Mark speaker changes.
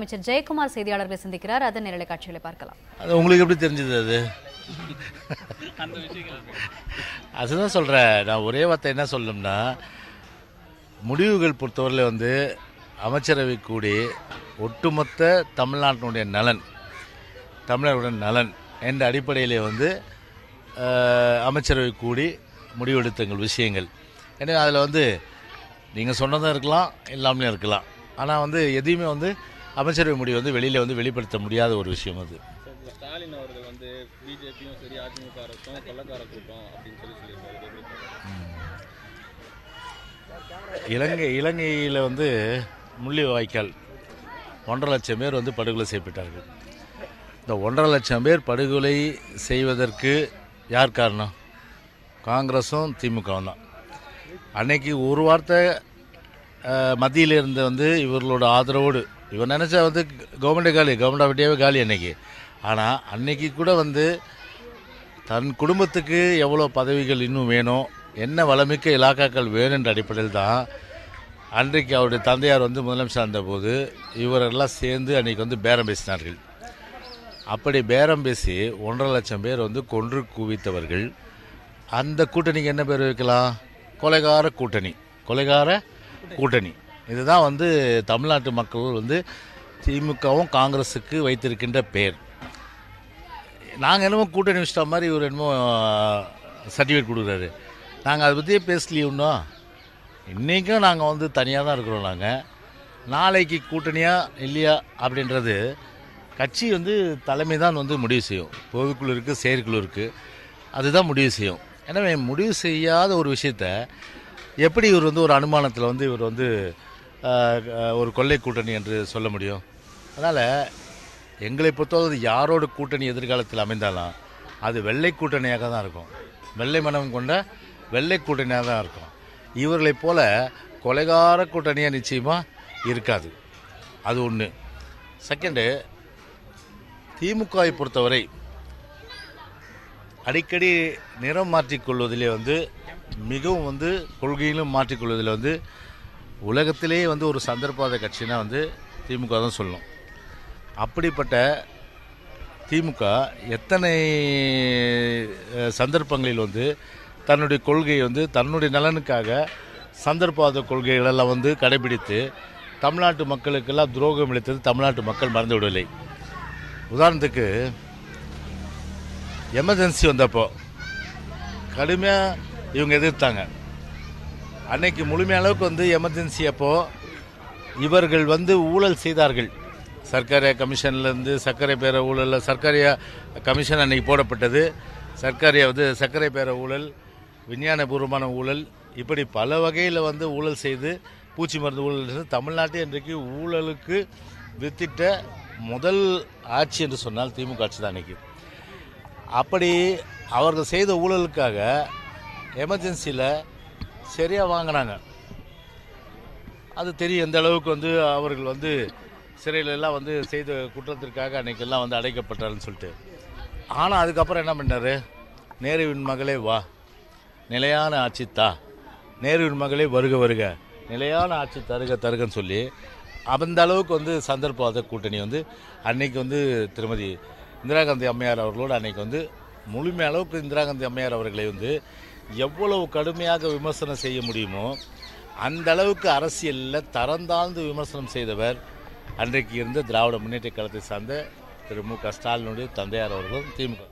Speaker 1: அமைச்சர் ஜெயக்குமார் செய்தியாளர்களை சந்திக்கிறார். அதன் நேரலை காட்சிகளை பார்க்கலாம்.
Speaker 2: அது உங்களுக்கு எப்படி தெரிஞ்சது அது? அதுதான் சொல்கிறேன் நான் ஒரே வார்த்தை என்ன சொல்லணும்னா முடிவுகள் பொறுத்தவரையில் வந்து அமைச்சரவை கூடி ஒட்டுமொத்த தமிழ்நாட்டினுடைய நலன் தமிழர்களுடைய நலன் என்ற அடிப்படையிலே வந்து அமைச்சரவை கூடி முடிவெடுத்தங்கள் விஷயங்கள். எனவே அதில் வந்து நீங்கள் சொன்னதும் இருக்கலாம் இல்லாமலும் இருக்கலாம். ஆனால் வந்து எதையுமே வந்து அமைச்சரவை முடிவு வந்து வெளியில் வந்து வெளிப்படுத்த முடியாத ஒரு விஷயம் அது.
Speaker 3: ஸ்டாலின் அவர்கள் வந்து பிஜேபியும் சரி அதிமுக அரசும் கொள்ளக்கார கூட்டம் அப்படின்னு சொல்லி சொல்லியிருக்காரு. இது எப்படி பார்க்கறீங்க?
Speaker 2: இலங்கை இலங்கையில் வந்து முள்ளி வாய்க்கால் ஒன்றரை லட்சம் பேர் வந்து படுகொலை செய்யப்பட்டார்கள். இந்த ஒன்றரை லட்சம் பேர் படுகொலை செய்வதற்கு யார் காரணம்? காங்கிரஸும் திமுகவும் தான். அன்னைக்கு ஒரு வார்த்தை மத்தியில் இருந்து வந்து இவர்களோட ஆதரவோடு இவர் நினச்சா வந்து கவர்மெண்ட் காலி கவர்மெண்ட் ஆஃப் இந்தியாவே காலி அன்னைக்கு. ஆனால் அன்னைக்கு கூட வந்து தன் குடும்பத்துக்கு எவ்வளோ பதவிகள் இன்னும் வேணும் என்ன வளமிக்க இலாக்காக்கள் வேணுன்ற அடிப்படையில் தான் அன்றைக்கு அவருடைய தந்தையார் வந்து முதலமைச்சர் இருந்தபோது இவரெல்லாம் சேர்ந்து அன்றைக்கி வந்து பேரம் பேசினார்கள். அப்படி பேரம் பேசி ஒன்றரை லட்சம் பேர் வந்து கொன்று குவித்தவர்கள். அந்த கூட்டணிக்கு என்ன பேர் வைக்கலாம்? கொலைகார கூட்டணி. கொலைகார கூட்டணி. இதுதான் வந்து தமிழ்நாட்டு மக்கள் வந்து திமுகவும் காங்கிரஸுக்கு வைத்திருக்கின்ற பெயர் நாங்கள் என்னமோ கூட்டணி வச்சிட்ட மாதிரி இவர் என்னமோ சர்டிஃபிகேட் கொடுக்குறாரு. நாங்கள் அதை பற்றியே பேசலையே இன்னும். இன்றைக்கும் நாங்கள் வந்து தனியாக தான் இருக்கிறோம் நாங்கள் நாளைக்கு கூட்டணியா இல்லையா அப்படின்றது கட்சி வந்து தலைமை தான் வந்து முடிவு செய்யும். பொதுக்குழு இருக்குது செயற்குழு இருக்குது அதுதான் முடிவு செய்யும். எனவே முடிவு செய்யாத ஒரு விஷயத்த எப்படி இவர் வந்து ஒரு அனுமானத்தில் வந்து இவர் வந்து ஒரு கொள்ளை கூட்டணி என்று சொல்ல முடியும். அதனால் எங்களை பொறுத்தவரை யாரோட கூட்டணி எதிர்காலத்தில் அமைந்தாலும் அது வெள்ளை கூட்டணியாக தான் இருக்கும். வெள்ளை மனம் கொண்ட வெள்ளை கூட்டணியாக தான் இருக்கும். இவர்களைப் போல கொலைகார கூட்டணியாக நிச்சயமாக இருக்காது. அது ஒன்று செகண்டு திமுகவை பொறுத்தவரை அடிக்கடி நிறம் மாற்றிக்கொள்வதிலே வந்து மிகவும் வந்து கொள்கையிலும் மாற்றிக்கொள்வதில் வந்து உலகத்திலேயே வந்து ஒரு சந்தர்ப்பாத கட்சினா வந்து திமுக தான் சொல்லணும். அப்படிப்பட்ட திமுக எத்தனை சந்தர்ப்பங்களில் வந்து தன்னுடைய கொள்கையை வந்து தன்னுடைய நலனுக்காக சந்தர்ப்பாத கொள்கைகளெல்லாம் வந்து கடைபிடித்து தமிழ்நாட்டு மக்களுக்கெல்லாம் துரோகம் இழைத்தது தமிழ்நாட்டு மக்கள் மறந்து விடவில்லை. உதாரணத்துக்கு எமர்ஜென்சி வந்தப்போ கடுமையாக இவங்க எதிர்த்தாங்க. அன்னைக்கு முழுமைய அளவுக்கு வந்து எமர்ஜென்சி அப்போ இவர்கள் வந்து ஊழல் செய்தார்கள். சர்க்கரை கமிஷன்லேருந்து சர்க்கரை பேர ஊழலில் சர்க்கரை கமிஷன் அன்னைக்கு போடப்பட்டது. சர்க்கரை வந்து சர்க்கரை பேர ஊழல் விஞ்ஞானபூர்வமான ஊழல் இப்படி பல வகையில் வந்து ஊழல் செய்து பூச்சி மருந்து ஊழல் செய்து தமிழ்நாட்டை இன்றைக்கு ஊழலுக்கு வித்திட்ட முதல் ஆட்சி என்று சொன்னால் திமுக ஆட்சி தான் அன்னைக்கு. அப்படி அவர்கள் செய்த ஊழலுக்காக எமர்ஜென்சியில் சரியாக வாங்கினாங்க அது தெரியும் எந்த அளவுக்கு வந்து அவர்கள் வந்து சிறையிலெல்லாம் வந்து செய்த குற்றத்திற்காக அன்னைக்கெல்லாம் வந்து அடைக்கப்பட்டார்னு சொல்லிட்டு. ஆனால் அதுக்கப்புறம் என்ன பண்ணார்? நேருவின் மகளே வா. நிலையான ஆட்சி தா. நேருவின் மகளே வருக வருக. நிலையான ஆட்சி தருக தருகன்னு சொல்லி அந்த அளவுக்கு வந்து சந்தர்ப்பவாத கூட்டணி வந்து அன்னைக்கு வந்து திருமதி இந்திரா காந்தி அம்மையார் அவர்களோடு அன்னைக்கு வந்து முழுமை அளவுக்கு இந்திரா காந்தி அம்மையார் அவர்களை வந்து எவ்வளவு கடுமையாக விமர்சனம் செய்ய முடியுமோ அந்த அளவுக்கு அரசியலில் தரந்தாழ்ந்து விமர்சனம் செய்தவர் அன்றைக்கு இருந்த திராவிட முன்னேற்ற கழகத்தை சார்ந்த திரு மு க ஸ்டாலினுடைய தந்தையார் அவர்களும் திமுக